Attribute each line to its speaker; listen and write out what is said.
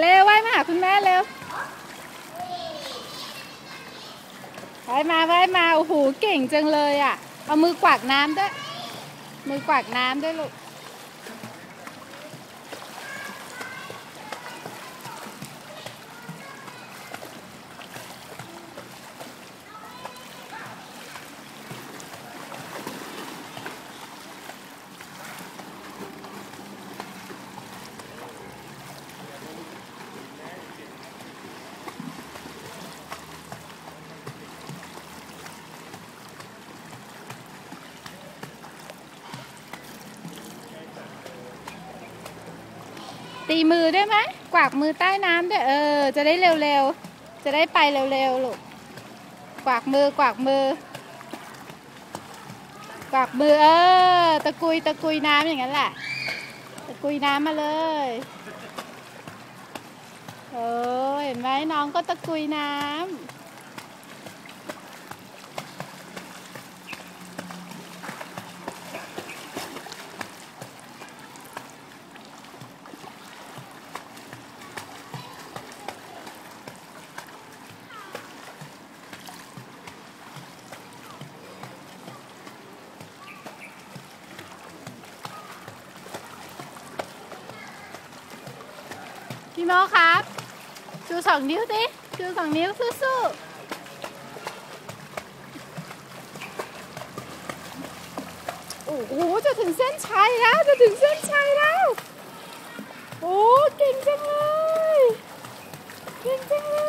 Speaker 1: เล่ไวมากคุณแม่เร็วไปมาไปมา โอ้โห เก่งจังเลยอะ เอามือกวาดน้ำด้วย มือกวาดน้ำด้วยลูก ตีมือได้ไหมกวากมือใต้น้ำด้วยเออ จะได้เร็วๆ จะได้ไปเร็วๆลูกกวากมือกวากมือกวากมือเออ ตะกุยตะกุยน้ำอย่างนั้นแหละ ตะกุยน้ำมาเลยเออเห็นไหมน้องก็ตะกุยน้ำ พี่โมครับชูสองนิ้วสิชูสองนิ้วสู้ๆโอ้โห จะถึงเส้นชัยแล้ว จะถึงเส้นชัยแล้ว โอ้ เก่งจังเลย เก่งจังเลย